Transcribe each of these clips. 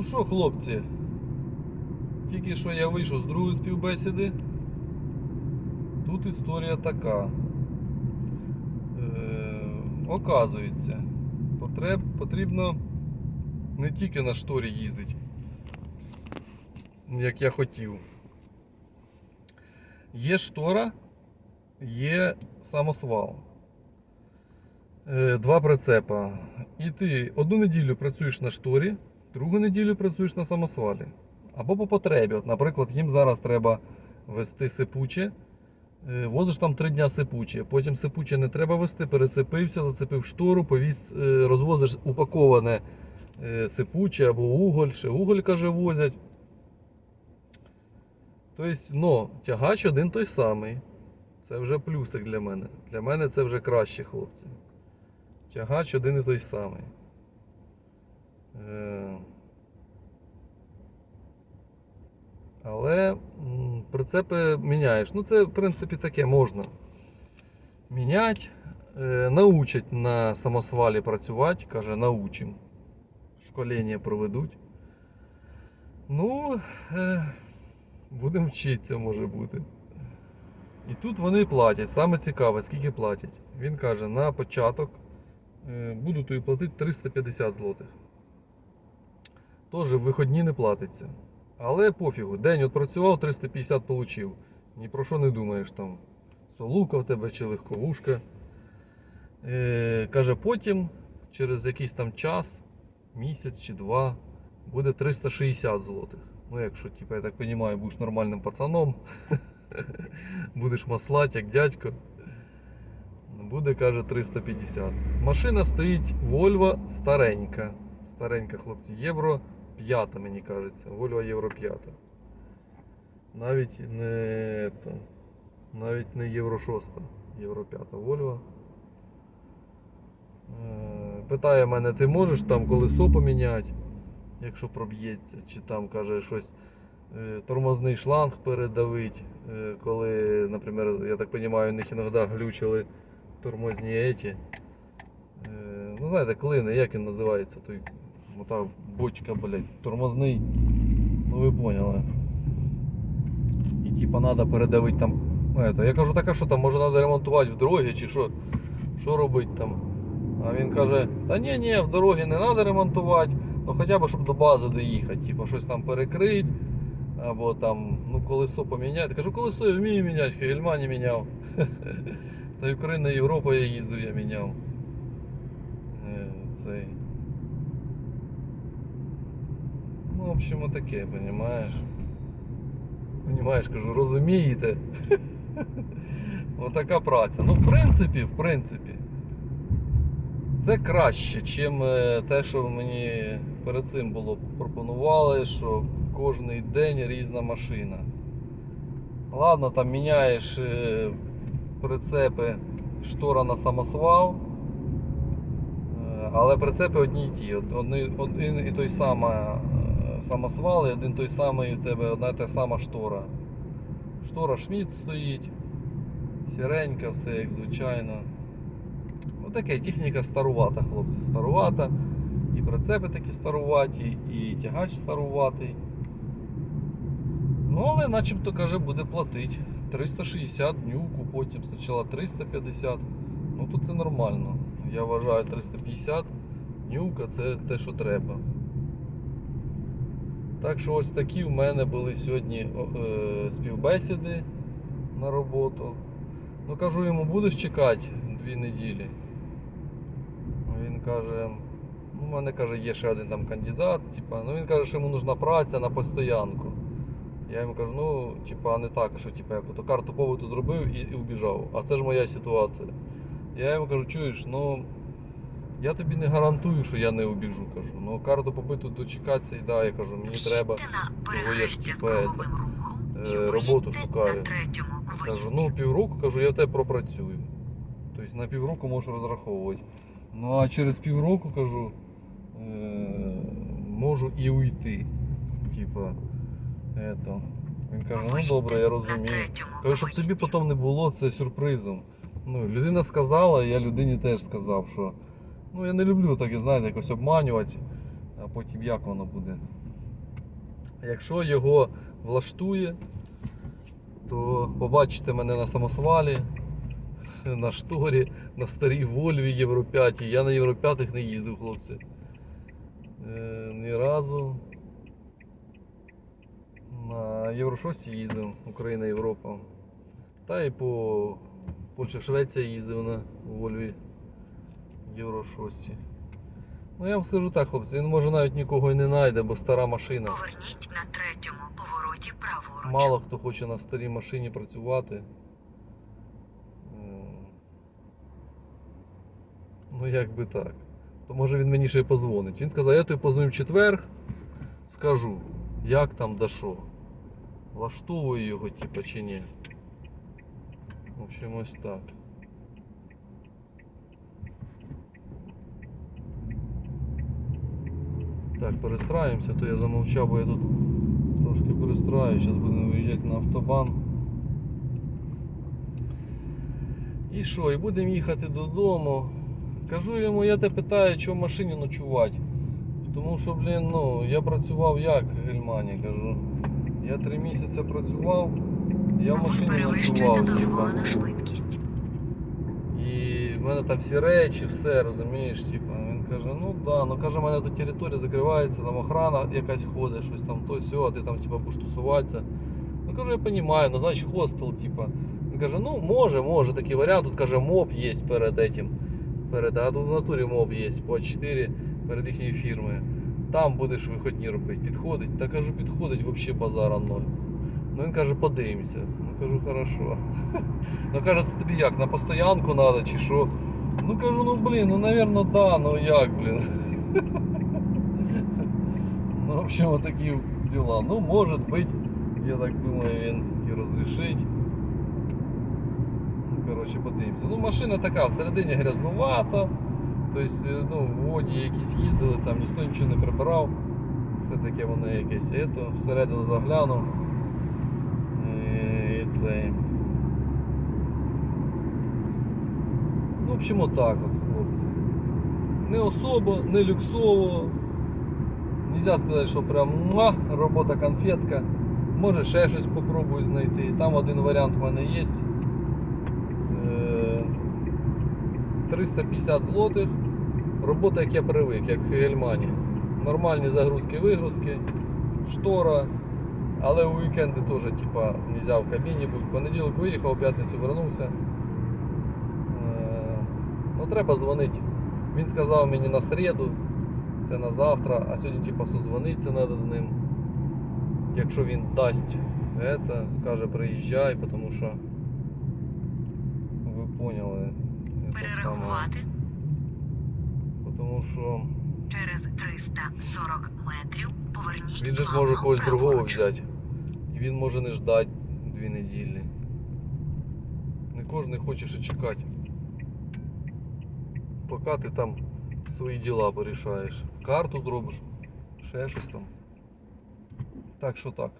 Ну що, хлопці, тільки що я вийшов з другої співбесіди. Тут історія така. Е, оказується, потреб, потрібно не тільки на шторі їздити, як я хотів. Є штора, є самосвал. Е, Два прицепа. І ти одну неділю працюєш на шторі, другу неділю працюєш на самосвалі. Або по потребі. От, наприклад, їм зараз треба вести сипуче. Е, Возиш там три дня сипуче, потім сипуче не треба вести, пересипився, зацепив штору, повіз, е, розвозиш упаковане е, сипуче або уголь, ще уголь каже, возять. Тобто, ну, тягач один той самий. Це вже плюсик для мене. Для мене це вже краще, хлопці. Тягач один і той самий. Е, Але прицепи міняєш. Ну, це, в принципі, таке можна. Міняти. Е, Научать на самосвалі працювати, каже, научим. Школення проведуть. Ну, е, будемо вчитися, може бути. І тут вони платять. Саме цікаве, скільки платять. Він каже, на початок буду тобі платити 350 злотих. Теж виходні не платиться. Але пофігу, день от працював, 350 получив. Ні про що не думаєш там. Солука в тебе чи легковушка. Е, каже, потім, через якийсь там час, місяць чи два, буде 360 злотих. Ну, якщо, типу, я так розумію, будеш нормальним пацаном, будеш маслать, як дядько. Буде, каже, 350. Машина стоїть Volvo старенька. Старенька, хлопці, євро 5, мені кажеться. Volvo Євро 5. Навіть не то, навіть не Євро 6, Євро 5 Volvo. Питає мене, ти можеш там колесо поміняти, якщо проб'ється, чи там каже щось е, тормозний шланг передавить, е, коли, наприклад, я так розумію, у них іноді глючили тормозні еті. Е, Ну, знаєте, клини, як він називається, той ота бочка, блядь, тормозний. Ну ви поняли. І типа треба передавити там. ну, Это. Я кажу, так а що там, може треба ремонтувати в дорогі чи що? Що робити там? А він каже, та ні, ні, в дорогі не треба ремонтувати, ну хоча б щоб до бази доїхати, типа щось там перекрити, або там ну, колесо поміняти. Кажу, колесо я вмію міняти, гельма не міняв. Та Україна, Європа я їздив, я міняв. Е, Цей. Ну, в общем, отаке, понімаєш? Понімаєш, кажу, розумієте? Отака праця. Ну, в принципі, в принципі, це краще, чим е, те, що мені перед цим було пропонували, що кожен день різна машина. Ладно, там міняєш е, прицепи штора на самосвал. Е, Але прицепи одні й ті. Од- один і той самий самосвал, один той самий в тебе одна та сама штора. Штора Шмідт стоїть, сіренька, все як звичайно. Ну техніка старувата, хлопці, старувата. І прицепи такі старуваті, і тягач старуватий. Ну, але начебто каже, буде платити. 360 днюку, потім спочатку 350. Ну то це нормально. Я вважаю 350 днюка це те, що треба. Так що ось такі в мене були сьогодні е, співбесіди на роботу. Ну кажу йому, будеш чекати дві неділі. Він каже, ну, у мене каже, є ще один там кандидат, типа, ну він каже, що йому нужна праця на постоянку. Я йому кажу, ну, типа, не так, що типа, я карту побуту зробив і, і убіжав. А це ж моя ситуація. Я йому кажу, чуєш, ну я тобі не гарантую, що я не убіжу. Кажу. Ну карту побиту дочекатися і да, я кажу, мені треба. Бо я рухом е, роботу шукаю. Кажу, ну півроку кажу, я в тебе пропрацюю. Тобто на півроку можеш розраховувати. Ну а через півроку кажу, е, можу і уйти. Типа, ето. Він каже, ну добре, я розумію. Кажу, щоб тобі потім не було це сюрпризом. Ну, людина сказала, я людині теж сказав, що ну я не люблю так, знаєте, якось обманювати. а потім як воно буде. Якщо його влаштує, то побачите мене на самосвалі, на шторі, на старій Вольві Євро 5. Я на Євро 5 не їздив, хлопці. Е, ні разу. На Євро 6 їздив, Україна, Європа. Та і по Польща, Швеція їздив на Вольві Євро 6. Ну я вам скажу так, хлопці, він може навіть нікого і не знайде, бо стара машина. Поверніть на третьому повороті праворуч. Мало хто хоче на старій машині працювати. Ну, як би так. То може він мені ще й позвонить. Він сказав, я тобі позвоню в четвер, скажу, як там да що. Влаштовую його, типа, чи ні. В общем, ось так. Так, перестраюємося, то я замовчав, бо я тут трошки перестраю. Зараз будемо виїжджати на автобан. І що, і будемо їхати додому. Кажу йому, я тебе питаю, що в машині ночувати. Тому що, блін, ну, я працював як в Гельмані, кажу. Я три місяці працював, я в Ви машині перевищуєте ночував. типа. дозволену швидкість. І в мене там всі речі, все, розумієш, типа. Каже, ну да, ну каже, в мене тут територія закривається, там охрана якась ходить, щось там то сьо, а ти там типа будеш тусуватися. Ну кажу, я розумію, ну значить хостел, типа. Він каже, ну може, може, такий варіант. Тут каже, моб є перед этим. Перед, а тут в натурі моб є по 4 перед їхньою фірмою. Там будеш виходні робити. Підходить? Та кажу, підходить, взагалі базара ноль. Ну він каже, подивимося. Ну кажу, хорошо. Ну каже, це тобі як, на постоянку треба чи що? Ну кажу, ну блін, ну навірно, да, ну як, блін. Ну, в общем, вот такі дела. Ну, может быть, я так думаю, він і розрішить. Ну, коротше, подивимося. Ну, машина така, всередині грязнувата. Тобто, ну, в воді якісь їздили, там ніхто нічого не прибирав. Все таке воно якесь. Ето, всередину заглянув. Е, І цей. Ну, в общем, отак от, хлопці. Не особо, не люксово. Нельзя сказати, що прям муа, робота конфетка. Може ще щось попробую знайти. Там один варіант в мене є. Е, 350 злотих. Робота, як я привик, як в Гельмані. Нормальні загрузки-вигрузки, штора. Але у вікенди теж типа, нельзя в кабіні бути. Понеділок виїхав, п'ятницю вернувся. Ну, треба дзвонити. Він сказав мені на середу, це на завтра, а сьогодні типа созвонитися треба з ним. Якщо він дасть это, скаже приїжджай, тому що ви поняли. Перерахувати Тому що через 340 метрів поверніть він же може когось другого взяти. І він може не ждати дві неділі. Не кожен хоче ще чекати. Поки ти там свої діла порішаєш. Карту зробиш, ще щось там. Так що так.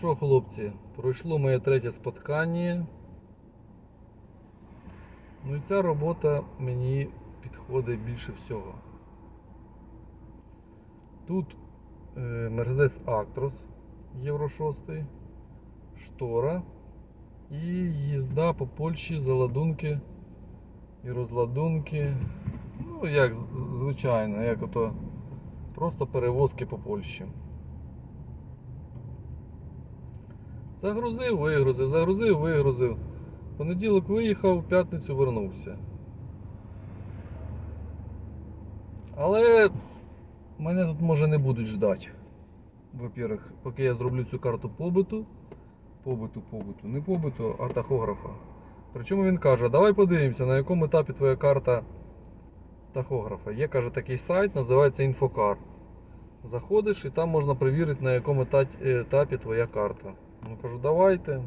Хлопці, пройшло моє третє споткання. Ну і ця робота мені підходить більше всього. Тут е, Mercedes Actros Євро 6, штора і їзда по Польщі, заладунки і розладунки. Ну, як звичайно, як ото просто перевозки по Польщі. Загрузив, вигрузив, загрузив, вигрузив. Понеділок виїхав, в п'ятницю вернувся. Але мене тут може не будуть ждати. Во-первых, поки я зроблю цю карту побиту. Побиту, побиту, не побиту, а тахографа. Причому він каже, давай подивимося, на якому етапі твоя карта тахографа. Є, каже, такий сайт, називається Інфокар. Заходиш і там можна перевірити, на якому етапі твоя карта. Ну кажу, давайте.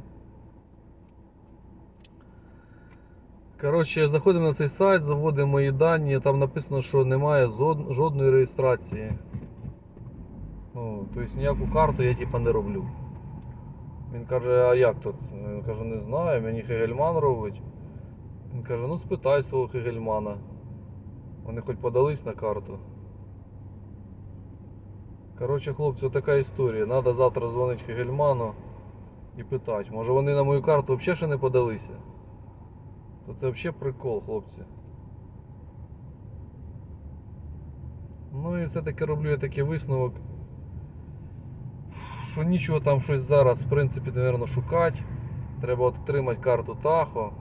Коротше, заходимо на цей сайт, заводимо мої дані, там написано, що немає жодної реєстрації. Ну, тобто ніяку карту я типа не роблю. Він каже, а як тут? Він каже, не знаю, мені Хегельман робить. Він каже, ну спитай свого Хегельмана. Вони хоч подались на карту. Коротше, хлопці, така історія. Надо завтра дзвонити Хегельману і питати. Може вони на мою карту взагалі ще не подалися? То це взагалі прикол, хлопці. Ну і все-таки роблю я такий висновок. Що нічого там щось зараз, в принципі, напевно, шукати. Треба отримати карту Тахо.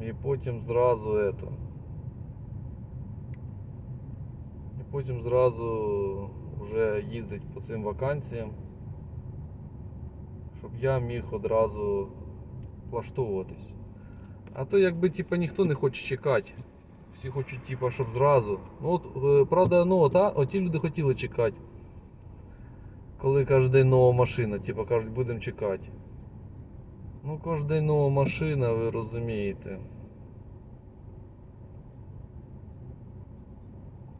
І потім зразу это. І потім зразу вже їздить по цим вакансіям. Щоб я міг одразу влаштовуватись. А то якби типа ніхто не хоче чекати. Всі хочуть, типа, щоб зразу. Ну от, е, правда, ну от, а, оті люди хотіли чекати. Коли кожен день нова машина, типа кажуть, будемо чекати. Ну, кожен день нова машина, ви розумієте.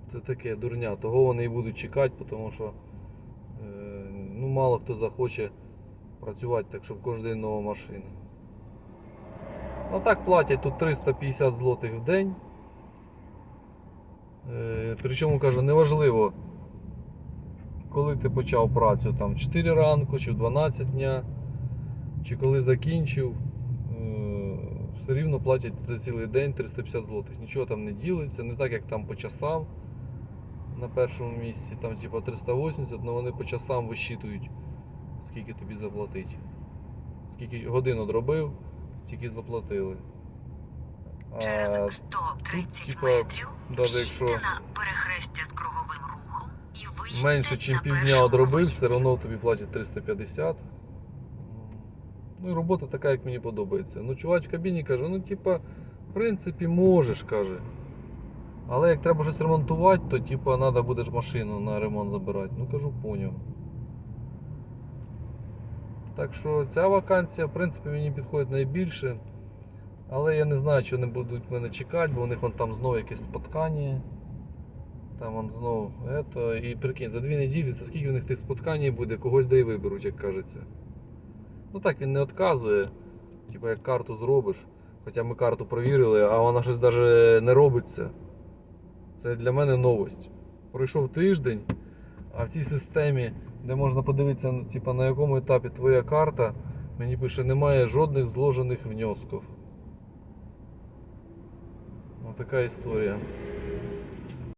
Це таке дурня, того вони і будуть чекати, тому що е, ну, мало хто захоче працювати так, щоб кожен день нова машина. А так платять тут 350 злотих в день. Е, причому кажу, неважливо, коли ти почав працю, там 4 ранку чи в 12 дня, чи коли закінчив, е, все рівно платять за цілий день 350 злотих. Нічого там не ділиться, не так як там по часам на першому місці, там типа 380, але вони по часам вищитують, скільки тобі заплатить. Скільки годин одробив, стільки заплатили. А Через 130 типа, метрів даже якщо на перехрестя з круговим рухом і менше, ніж півдня одробив, все одно тобі платять 350. Ну і робота така, як мені подобається. Ну, чувач в кабіні каже, ну типа, в принципі, можеш, каже. Але як треба щось ремонтувати, то типа треба буде машину на ремонт забирати. Ну кажу, поняв. Так що ця вакансія, в принципі, мені підходить найбільше. Але я не знаю, чи вони будуть мене чекати, бо у них там знову якесь споткання. Там вон знову ето. І прикинь, за дві неділі це скільки в них тих споткань буде, когось де й виберуть, як кажеться. Ну так він не відказує. Типа як карту зробиш. Хоча ми карту провірили, а вона щось навіть не робиться. Це для мене новость. Пройшов тиждень, а в цій системі, де можна подивитися, типу, на якому етапі твоя карта, мені пише, немає жодних зложених внесків. Ось така історія.